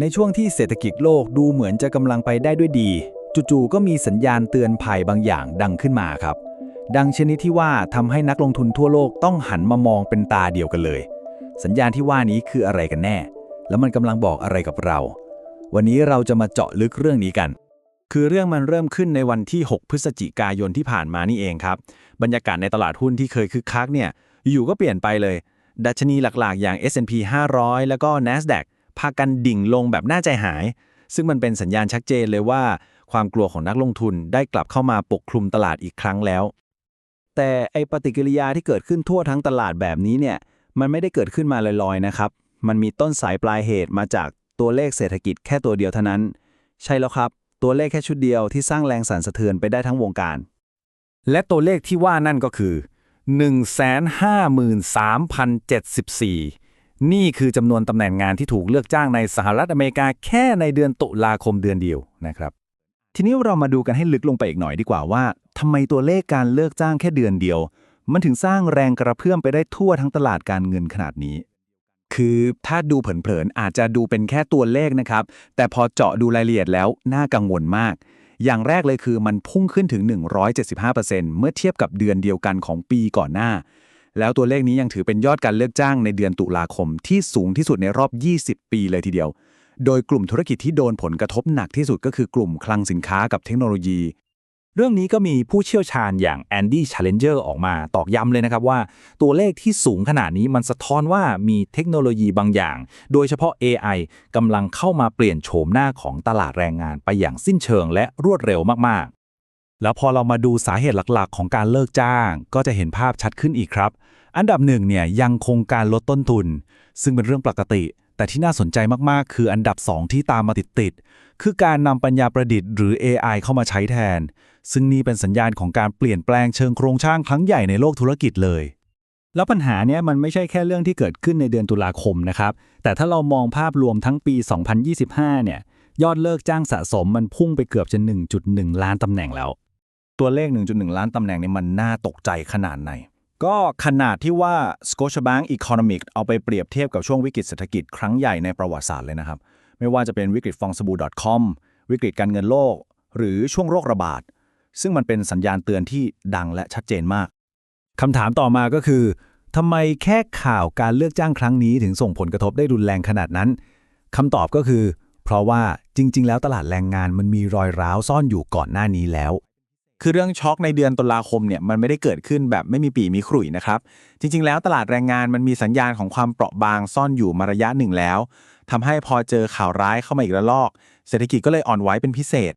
ในช่วงที่เศรษฐกิจโลกดูเหมือนจะกำลังไปได้ด้วยดี จู่ๆก็มีสัญญาณเตือนภัยบางอย่างดังขึ้นมาครับ ดังชนิดที่ว่าทำให้นักลงทุนทั่วโลกต้องหันมามองเป็นตาเดียวกันเลย สัญญาณที่ว่านี้คืออะไรกันแน่ แล้วมันกำลังบอกอะไรกับเรา วันนี้เราจะมาเจาะลึกเรื่องนี้กัน คือเรื่องมันเริ่มขึ้นในวันที่ 6 พฤศจิกายนที่ผ่านมานี่เองครับ บรรยากาศในตลาดหุ้นที่เคยคึกคักเนี่ยอยู่ก็เปลี่ยนไปเลย ดัชนีหลักๆ อย่าง S&P 500 แล้วก็ NASDAQ พากันดิ่งลงแบบน่าใจหาย ซึ่งมันเป็นสัญญาณชัดเจนเลยว่า ความกลัวของนักลงทุนได้กลับเข้ามาปกคลุมตลาดอีกครั้งแล้ว แต่ไอปฏิกิริยาที่เกิดขึ้นทั่วทั้งตลาดแบบนี้เนี่ยมันไม่ได้เกิดขึ้นมาลอยๆนะครับ มันมีต้นสายปลายเหตุมาจากตัวเลขเศรษฐกิจแค่ตัวเดียวเท่านั้น ใช่แล้วครับ ตัวเลขแค่ชุดเดียวที่สร้างแรงสั่นสะเทือนไปได้ทั้งวงการ และตัวเลขที่ว่านั่นก็คือ 153,074 นี่คือจำนวนตำแหน่งงานที่ถูกเลือกจ้างในสหรัฐอเมริกาแค่ในเดือนตุลาคมเดือนเดียวนะครับ ทีนี้เรามาดูกันให้ลึกลงไปอีกหน่อยดีกว่าว่าทำไมตัวเลขการเลิกจ้างแค่เดือนเดียว มันถึงสร้างแรงกระเพื่อมไปได้ทั่วทั้งตลาดการเงินขนาดนี้ คือถ้าดูเผินๆอาจจะดูเป็นแค่ตัวเลขนะครับ แต่พอเจาะดูรายละเอียดแล้วน่ากังวลมาก อย่างแรกเลยคือมันพุ่งขึ้นถึง 175%เมื่อเทียบกับเดือนเดียวกันของปีก่อนหน้า แล้วตัวเลขนี้ยังถือเป็นยอดการเลิกจ้างในเดือนตุลาคมที่สูงที่สุดในรอบ 20 ปีเลยทีเดียว โดยกลุ่มธุรกิจที่โดนผลกระทบหนักที่สุดก็คือกลุ่มคลังสินค้ากับเทคโนโลยี เรื่องนี้ก็มีผู้เชี่ยวชาญอย่างแอนดี้ชาเลนเจอร์ออกมาตอกย้ำเลยนะครับว่า ตัวเลขที่สูงขนาดนี้มันสะท้อนว่ามีเทคโนโลยีบางอย่าง โดยเฉพาะ AI กำลังเข้ามาเปลี่ยนโฉมหน้าของตลาดแรงงานไปอย่างสิ้นเชิงและรวดเร็วมากๆ แล้วพอเรามาดูสาเหตุหลักๆ ของการเลิกจ้าง ก็จะเห็นภาพชัดขึ้นอีกครับ อันดับหนึ่งเนี่ยยังคงการลดต้นทุน ซึ่งเป็นเรื่องปกติ แต่ที่น่าสนใจมากๆ คืออันดับ 2 ที่ตามมาติดๆคือการนำปัญญาประดิษฐ์หรือ AI เข้ามาใช้แทน ซึ่งนี่เป็นสัญญาณของการเปลี่ยนแปลงเชิงโครงสร้างครั้งใหญ่ในโลกธุรกิจเลยแล้วปัญหาเนี้ยมันไม่ใช่แค่เรื่องที่เกิดขึ้นในเดือนตุลาคมนะครับ แต่ถ้าเรามองภาพรวมทั้งปี 2025 เนี่ย ยอดเลิกจ้างสะสมมันพุ่งไปเกือบจะ 1.1 ล้านตำแหน่งแล้ว ตัวเลข 1.1 ล้านตำแหน่งนี่มันน่าตกใจขนาดไหน ก็ขนาดที่ว่า Scotiabank Economic เอาไปเปรียบเทียบกับช่วงวิกฤตเศรษฐกิจครั้งใหญ่ในประวัติศาสตร์เลยนะครับ ไม่ว่าจะเป็นวิกฤตฟองสบู่ .com วิกฤตการเงินโลก หรือช่วงโรคระบาด ซึ่งมันเป็นสัญญาณเตือนที่ดังและชัดเจนมากคำถามต่อมาก็คือทำไมแค่ข่าวการเลือกจ้างครั้งนี้ถึงส่งผลกระทบได้รุนแรงขนาดนั้นคำตอบก็คือ เพราะว่าจริง ๆ แล้วตลาดแรงงานมันมีรอยร้าวซ่อนอยู่ก่อนหน้านี้แล้ว คือเรื่องช็อกในเดือนตุลาคมเนี่ยมันไม่ได้เกิดขึ้นแบบไม่มีปีมีขลุ่ยนะครับ จริง ๆ แล้วตลาดแรงงานมันมีสัญญาณของความเปราะบางซ่อนอยู่มาระยะหนึ่งแล้วทำให้พอเจอข่าวร้ายเข้ามาอีกระลอก เศรษฐกิจก็เลยอ่อนไหวเป็นพิเศษ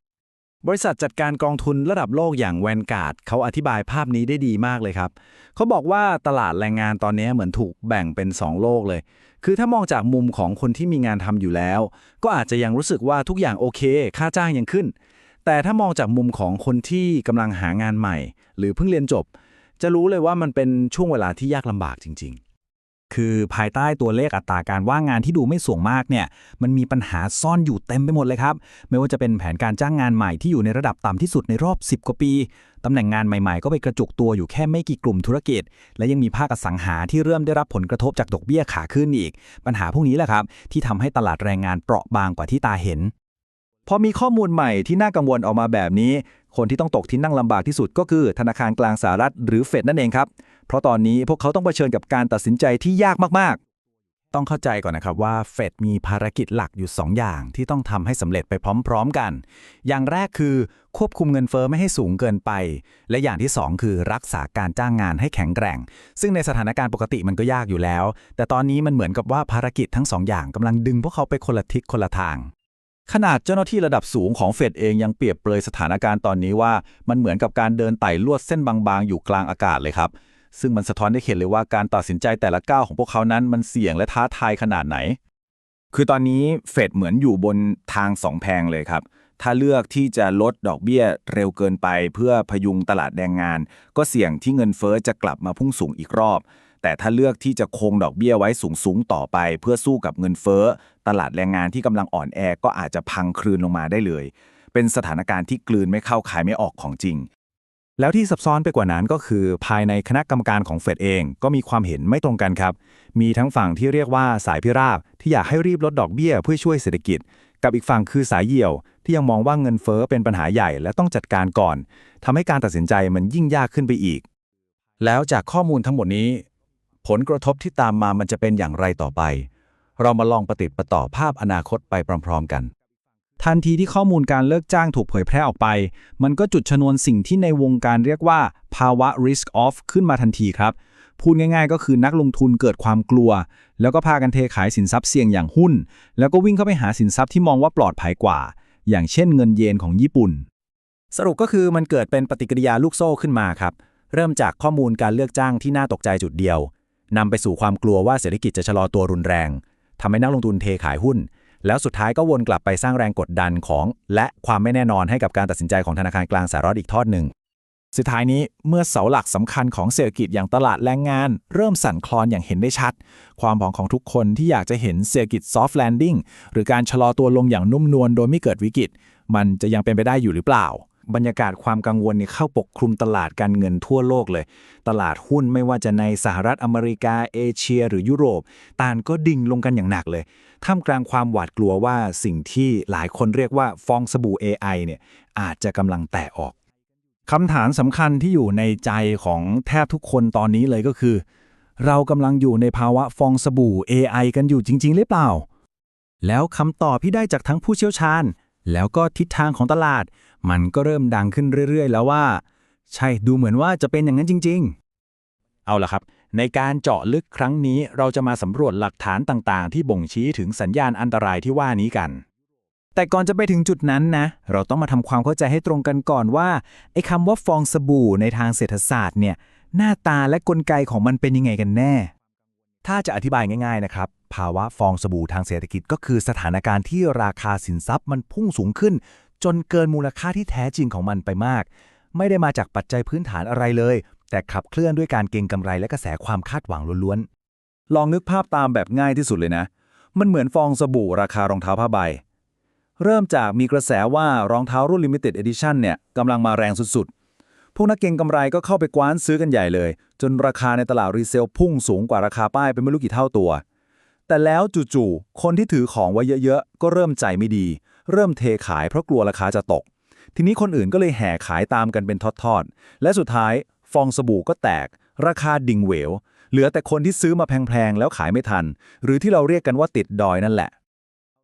บริษัทจัดการกองทุนระดับโลกอย่างแวนการ์ดเขาอธิบายภาพนี้ได้ดีมากเลยครับ เขาบอกว่าตลาดแรงงานตอนนี้เหมือนถูกแบ่งเป็น 2 โลกเลย คือถ้ามองจากมุมของคนที่มีงานทำอยู่แล้ว ก็อาจจะยังรู้สึกว่าทุกอย่างโอเค ค่าจ้างยังขึ้น แต่ถ้ามองจากมุมของคนที่กำลังหางานใหม่ หรือเพิ่งเรียนจบ จะรู้เลยว่ามันเป็นช่วงเวลาที่ยากลำบากจริง ๆ คือภายใต้ตัวเลขอัตราการว่างงานที่ดูไม่สูงมากเนี่ย มันมีปัญหาซ่อนอยู่เต็มไปหมดเลยครับ ไม่ว่าจะเป็นแผนการจ้างงานใหม่ที่อยู่ในระดับต่ำที่สุดในรอบ 10 กว่าปีตำแหน่งงานใหม่ๆ ก็ไปกระจุกตัวอยู่แค่ไม่กี่กลุ่มธุรกิจ และยังมีภาคอสังหาที่เริ่มได้รับผลกระทบจากดอกเบี้ยขาขึ้นอีก ปัญหาพวกนี้แหละครับ ที่ทำให้ตลาดแรงงานเปราะบางกว่าที่ตาเห็น พอมีข้อมูลใหม่ที่น่ากังวลออกมาแบบนี้ คนที่ต้องตกที่นั่งลำบากที่สุดก็คือธนาคารกลางสหรัฐหรือเฟดนั่นเองครับ เพราะตอนนี้พวกเขาต้องเผชิญกับการตัดสินใจที่ยากมากๆ ต้องเข้าใจก่อนนะครับว่าเฟดมีภารกิจหลักอยู่ 2 อย่างที่ต้องทำให้สำเร็จไปพร้อม ๆกัน อย่างแรกคือควบคุมเงินเฟอ้อไม่ให้สูงเกินไป และอย่างที่ 2 คือรักษาการจ้างงานให้แข็งแกร่ง ซึ่งในสถานการณ์ปกติมันก็ยากอยู่แล้ว แต่ตอนนี้มันเหมือนกับว่าภารกิจทั้งสองอย่างกำลังดึงพวกเขาไปคนละทิศคนละทาง ขนาดเจ้าหน้าที่ระดับสูงของเฟดเองยังเปรียบเปรยสถานการณ์ตอนนี้ว่า มันเหมือนกับการเดินไต่ลวดเส้นบางๆ อยู่กลางอากาศเลยครับ ซึ่งมันสะท้อนได้เห็นเลยว่าการตัดสินใจแต่ละก้าวของพวกเขานั้นมันเสี่ยงและท้าทายขนาดไหน คือตอนนี้เฟดเหมือนอยู่บนทางสองแพงเลยครับ ถ้าเลือกที่จะลดดอกเบี้ยเร็วเกินไปเพื่อพยุงตลาดแรงงาน ก็เสี่ยงที่เงินเฟอ้อจะกลับมาพุ่งสูงอีกรอบแต่ถ้าเลือกที่จะคงดอกเบี้ยไว้สูงๆ ต่อไป เพื่อสู้กับเงินเฟ้อ ตลาดแรงงานที่กำลังอ่อนแอก็อาจจะพังคลืนลงมาได้เลย เป็นสถานการณ์ที่กลืนไม่เข้าขายไม่ออกของจริง แล้วที่ซับซ้อนไปกว่านั้นก็คือ ภายในคณะกรรมการของเฟดเองก็มีความเห็นไม่ตรงกันครับ มีทั้งฝั่งที่เรียกว่าสายพิราบที่อยากให้รีบลดดอกเบี้ยเพื่อช่วยเศรษฐกิจ กับอีกฝั่งคือสายเหี่ยว ที่ยังมองว่าเงินเฟ้อเป็นปัญหาใหญ่และต้องจัดการก่อนทำให้การตัดสินใจมันยิ่งยากขึ้นไปอีก แล้วจากข้อมูลทั้งหมดนี้ ผลกระทบที่ตามมามันจะเป็นอย่างไรต่อไป เรามาลองประติดประต่อภาพอนาคตไปพร้อมๆกัน ทันทีที่ข้อมูลการเลิกจ้างถูกเผยแพร่ออกไป มันก็จุดชนวนสิ่งที่ในวงการเรียกว่า ภาวะ risk off ขึ้นมาทันทีครับ พูดง่ายๆ ก็คือนักลงทุนเกิดความกลัว แล้วก็พากันเทขายสินทรัพย์เสี่ยงอย่างหุ้น แล้วก็วิ่งเข้าไปหาสินทรัพย์ที่มองว่าปลอดภัยกว่า อย่างเช่นเงินเยนของญี่ปุ่น สรุปก็คือมันเกิดเป็นปฏิกิริยาลูกโซ่ขึ้นมาครับ เริ่มจากข้อมูลการเลือกจ้างที่น่าตกใจจุดเดียวนำไปสู่ความกลัวว่าเศรษฐกิจจะชะลอตัวรุนแรง ทำให้นักลงทุนเทขายหุ้น แล้วสุดท้ายก็วนกลับไปสร้างแรงกดดันของ และความไม่แน่นอนให้กับการตัดสินใจของธนาคารกลางสหรัฐอีกทอดหนึ่งสุดท้ายนี้เมื่อเสาหลักสำคัญของเศรษฐกิจอย่างตลาดแรงงาน เริ่มสั่นคลอนอย่างเห็นได้ชัด ความหวังของทุกคนที่อยากจะเห็นเศรษฐกิจ soft landing หรือการชะลอตัวลงอย่างนุ่มนวลโดยไม่เกิดวิกฤตมันจะยังเป็นไปได้อยู่หรือเปล่า บรรยากาศความกังวลเนี่ยเข้าปกคลุมตลาดการเงินทั่วโลกเลย ตลาดหุ้นไม่ว่าจะในสหรัฐอเมริกาเอเชีย หรือยุโรปต่างก็ดิ่งลงกันอย่างหนักเลย ท่ามกลางความหวาดกลัวว่าสิ่งที่หลายคนเรียกว่าฟองสบู่ AI เนี่ยอาจจะกำลังแตกออกคำถามสำคัญที่อยู่ในใจของแทบทุกคนตอนนี้เลยก็คือ เรากำลังอยู่ในภาวะฟองสบู่ AI กันอยู่จริง ๆ หรือเปล่า แล้วคำตอบที่ได้จากทั้งผู้เชี่ยวชาญ แล้วก็ทิศทางของตลาด มันก็เริ่มดังขึ้นเรื่อยๆ แล้วว่า ใช่ดูเหมือนว่าจะเป็นอย่างนั้นจริง ๆ เอาล่ะครับ ในการเจาะลึกครั้งนี้เราจะมาสำรวจหลักฐานต่างๆ ที่บ่งชี้ถึงสัญญาณอันตรายที่ว่านี้กัน แต่ก่อนจะไปถึงจุดนั้นนะ เราต้องมาทำความเข้าใจให้ตรงกันก่อนว่าไอ้คำว่าฟองสบู่ในทางเศรษฐศาสตร์เนี่ยหน้าตาและกลไกของมันเป็นยังไงกันแน่ ถ้าจะอธิบายง่าย ๆ นะครับ ภาวะฟองสบู่ทางเศรษฐกิจก็คือสถานการณ์ที่ราคาสินทรัพย์มันพุ่งสูงขึ้น จนเกินมูลค่าที่แท้จริงของมันไปมาก ไม่ได้มาจากปัจจัยพื้นฐานอะไรเลย แต่ขับเคลื่อนด้วยการเก็งกำไรและกระแสความคาดหวังล้วนลองนึกภาพตามแบบง่ายที่สุดเลยนะ มันเหมือนฟองสบู่ราคารองเท้าผ้าใบ เริ่มจากมีกระแสว่ารองเท้ารุ่น Limited Edition เนี่ยกำลังมาแรงสุดๆ พวกนักเก็งกำไรก็เข้าไปกว้านซื้อกันใหญ่เลย จนราคาในตลาดรีเซลพุ่งสูงกว่าราคาป้ายเป็นไม่รู้กี่เท่าตัว แต่แล้วจู่ๆ คนที่ถือของไว้เยอะๆ ก็เริ่มใจไม่ดี เริ่มเทขายเพราะกลัวราคาจะตก ทีนี้คนอื่นก็เลยแห่ขายตามกันเป็นทอดๆ และสุดท้ายฟองสบู่ก็แตก ราคาดิ่งเหว เหลือแต่คนที่ซื้อมาแพงๆ แล้วขายไม่ทัน หรือที่เราเรียกกันว่าติดดอยนั่นแหละ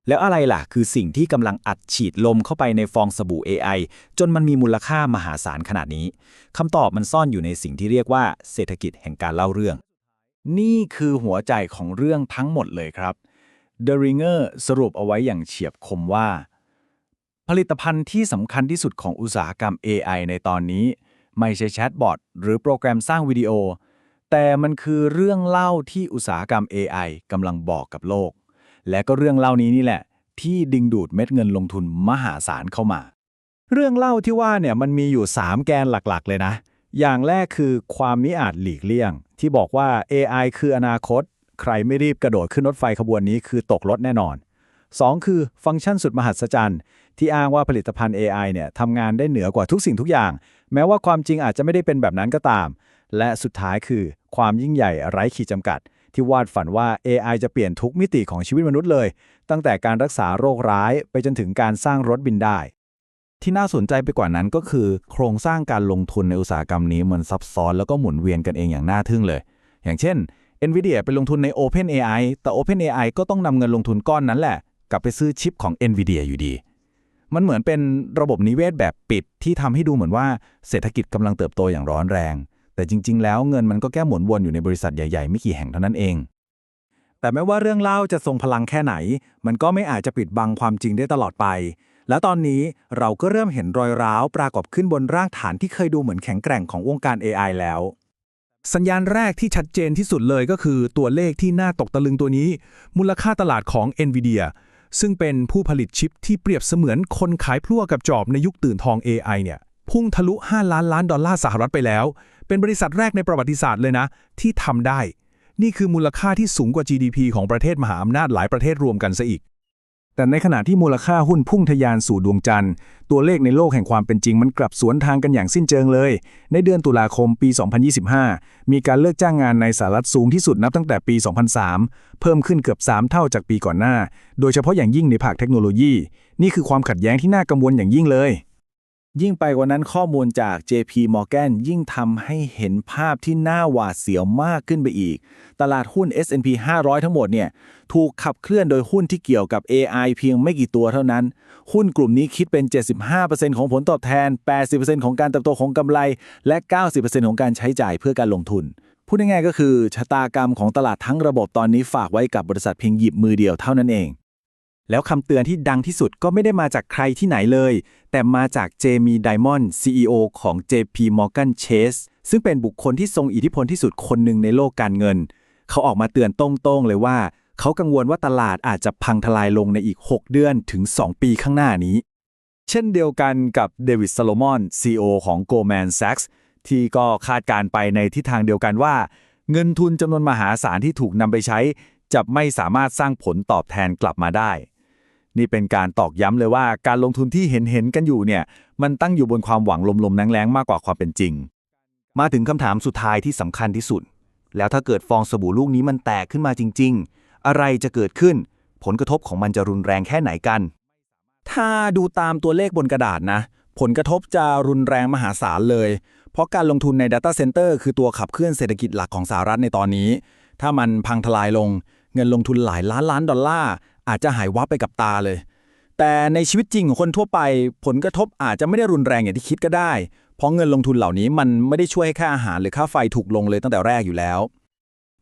แล้วอะไรล่ะ คือสิ่งที่กำลังอัดฉีดลมเข้าไปในฟองสบู่ AI จนมันมีมูลค่ามหาศาลขนาดนี้คำตอบมันซ่อนอยู่ในสิ่งที่เรียกว่าเศรษฐกิจแห่งการเล่าเรื่อง นี่คือหัวใจของเรื่องทั้งหมดเลยครับ The Ringer สรุปเอาไว้อย่างเฉียบคมว่า ผลิตภัณฑ์ที่สำคัญที่สุดของอุตสาหกรรม AI ในตอนนี้ ไม่ใช่แชทบอทหรือโปรแกรมสร้างวิดีโอ แต่มันคือเรื่องเล่าที่อุตสาหกรรม AI กำลังบอกกับโลก และก็เรื่องเล่านี้นี่แหละ ที่ดึงดูดเม็ดเงินลงทุนมหาศาลเข้ามา เรื่องเล่าที่ว่าเนี่ยมันมีอยู่ 3 แกนหลักๆ เลยนะ อย่างแรกคือความมิอาจหลีกเลี่ยง ที่บอกว่า AI คืออนาคต ใครไม่รีบกระโดดขึ้นรถไฟขบวนนี้คือตกรถแน่นอน 2 คือฟังก์ชันสุดมหัศจรรย์ ที่อ้างว่าผลิตภัณฑ์ AI เนี่ยทำงานได้เหนือกว่าทุกสิ่งทุกอย่าง แม้ว่าความจริงอาจจะไม่ได้เป็นแบบนั้นก็ตาม และสุดท้ายคือ ความยิ่งใหญ่ไร้ขีดจำกัด ที่วาดฝันว่า AI จะเปลี่ยนทุกมิติของชีวิตมนุษย์เลย ตั้งแต่การรักษาโรคร้ายไปจนถึงการสร้างรถบินได้ ที่น่าสนใจไปกว่านั้นก็คือ โครงสร้างการลงทุนในอุตสาหกรรมนี้มันซับซ้อนแล้วก็หมุนเวียนกันเองอย่างน่าทึ่งเลย อย่างเช่น NVIDIA ไปลงทุนใน OpenAI แต่ OpenAI ก็ต้องนำเงินลงทุนก้อนนั้นแหละ กลับไปซื้อชิปของ NVIDIA อยู่ดี มันเหมือนเป็นระบบนิเวศแบบปิดที่ทำให้ดูเหมือนว่าเศรษฐกิจกำลังเติบโตอย่างร้อนแรง แต่จริง ๆ แล้วเงินมันก็แค่หมุนวนอยู่ในบริษัทใหญ่ๆไม่กี่แห่งเท่านั้นเองแต่ไม่ว่าเรื่องเล่าจะทรงพลังแค่ไหน มันก็ไม่อาจจะปิดบังความจริงได้ตลอดไป และตอนนี้เราก็เริ่มเห็นรอยร้าวปรากฏขึ้นบนร่ากฐานที่เคยดูเหมือนแข็งแกร่งของวงการ AI แล้ว สัญญาณแรกที่ชัดเจนที่สุดเลยก็คือตัวเลขที่น่าตกตะลึงตัวนี้ มูลค่าตลาดของ NVIDIA ซึ่งเป็นผู้ผลิตชิปที่เปรียบเสมือนคนขายพลั่วกับจอบในยุคตื่นทอง AI เนี่ย พุ่งทะลุ 5 ล้านล้านดอลลาร์สหรัฐไปแล้ว เป็นบริษัทแรกในประวัติศาสตร์เลยนะ ที่ทำได้ นี่คือมูลค่าที่สูงกว่า GDP ของประเทศมหาอำนาจหลายประเทศรวมกันซะอีก แต่ในขณะที่มูลค่าหุ้นพุ่งทะยานสู่ดวงจันทร์ ตัวเลขในโลกแห่งความเป็นจริงมันกลับสวนทางกันอย่างสิ้นเชิงเลย ในเดือนตุลาคมปี 2025 มีการเลิกจ้างงานในสหรัฐสูงที่สุดนับตั้งแต่ปี 2003 เพิ่มขึ้นเกือบ 3 เท่าจากปีก่อนหน้า โดยเฉพาะอย่างยิ่งในภาคเทคโนโลยี นี่คือความขัดแย้งที่น่ากังวลอย่างยิ่งเลย ยิ่งไปกว่านั้นข้อมูลจาก JP Morgan ยิ่งทำให้เห็นภาพที่น่าหวาดเสียวมากขึ้นไปอีก ตลาดหุ้น S&P 500 ทั้งหมดเนี่ยถูกขับเคลื่อนโดยหุ้นที่เกี่ยวกับ AI เพียงไม่กี่ตัวเท่านั้น หุ้นกลุ่มนี้คิดเป็น 75%ของผลตอบแทน 80%ของการเติบโตของกำไร และ 90%ของการใช้จ่ายเพื่อการลงทุน พูดง่ายๆก็คือชะตากรรมของตลาดทั้งระบบตอนนี้ฝากไว้กับบริษัทเพียงหยิบมือเดียวเท่านั้นเอง แล้วคำเตือนที่ดังที่สุดก็ไม่ได้มาจากใครที่ไหนเลย แต่มาจากเจมี่ไดมอนด์ CEO ของ JP Morgan Chase ซึ่งเป็นบุคคลที่ทรงอิทธิพลที่สุดคนหนึ่งในโลกการเงิน เขาออกมาเตือนตรงๆเลยว่า เขากังวลว่าตลาดอาจจะพังทลายลงในอีก 6 เดือนถึง 2 ปีข้างหน้านี้ เช่นเดียวกันกับเดวิดซาโลมอน CEO ของ Goldman Sachs ที่ก็คาดการไปในทิศทางเดียวกันว่า เงินทุนจำนวนมหาศาลที่ถูกนำไปใช้ จะไม่สามารถสร้างผลตอบแทนกลับมาได้ นี่เป็นการตอกย้ำเลยว่าการลงทุนที่เห็นเห็นๆกันอยู่เนี่ย มันตั้งอยู่บนความหวังลมๆแรงๆมากกว่าความเป็นจริง มาถึงคำถามสุดท้ายที่สำคัญที่สุด แล้วถ้าเกิดฟองสบู่ลูกนี้มันแตกขึ้นมาจริง ๆ อะไรจะเกิดขึ้น ผลกระทบของมันจะรุนแรงแค่ไหนกัน ถ้าดูตามตัวเลขบนกระดาษนะ ผลกระทบจะรุนแรงมหาศาลเลย เพราะการลงทุนใน Data Center คือตัวขับเคลื่อนเศรษฐกิจหลักของสหรัฐในตอนนี้ ถ้ามันพังทลายลง เงินลงทุนหลายล้านล้านดอลลาร์ อาจจะหายวับไปกับตาเลย แต่ในชีวิตจริงของคนทั่วไป ผลกระทบอาจจะไม่ได้รุนแรงอย่างที่คิดก็ได้ เพราะเงินลงทุนเหล่านี้มันไม่ได้ช่วยให้ค่าอาหารหรือค่าไฟถูกลงเลยตั้งแต่แรกอยู่แล้ว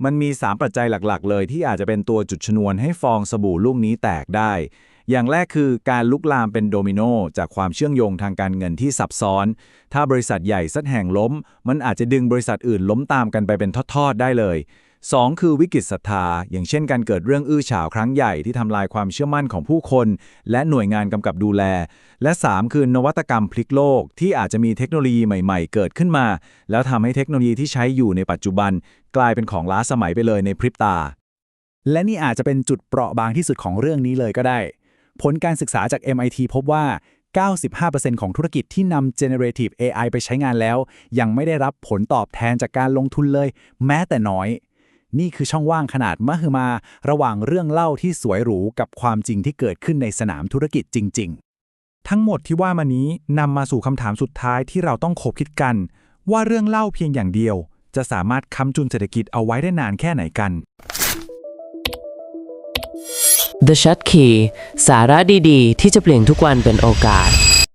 มันมี 3 ปัจจัยหลักๆ เลยที่อาจจะเป็นตัวจุดชนวนให้ฟองสบู่ลูกนี้แตกได้ อย่างแรกคือการลุกลามเป็นโดมิโนจากความเชื่อมโยงทางการเงินที่ซับซ้อน ถ้าบริษัทใหญ่สักแห่งล้ม มันอาจจะดึงบริษัทอื่นล้มตามกันไปเป็นทอดๆได้เลย 2 คือวิกฤตศรัทธา อย่างเช่นการเกิดเรื่องอื้อฉาวครั้งใหญ่ที่ทำลายความเชื่อมั่นของผู้คน และหน่วยงานกำกับดูแล และ 3 คือนวัตกรรมพลิกโลก ที่อาจจะมีเทคโนโลยีใหม่ ๆ เกิดขึ้นมา แล้วทำให้เทคโนโลยีที่ใช้อยู่ในปัจจุบัน กลายเป็นของล้าสมัยไปเลยในพริบตา และนี่อาจจะเป็นจุดเปราะบางที่สุดของเรื่องนี้เลยก็ได้ ผลการศึกษาจาก MIT พบว่า95%ของธุรกิจที่นำ generative AI ไปใช้งานแล้ว ยังไม่ได้รับผลตอบแทนจากการลงทุนเลย แม้แต่น้อย นี่คือช่องว่างขนาดมหึมา ระหว่างเรื่องเล่าที่สวยหรูกับความจริงที่เกิดขึ้นในสนามธุรกิจจริง ๆ ทั้งหมดที่ว่ามานี้นำมาสู่คำถามสุดท้ายที่เราต้องคบคิดกัน ว่าเรื่องเล่าเพียงอย่างเดียว จะสามารถค้ำจุนเศรษฐกิจเอาไว้ได้นานแค่ไหนกัน The Shot Key สาระดีๆ ที่จะเปลี่ยนทุกวันเป็นโอกาส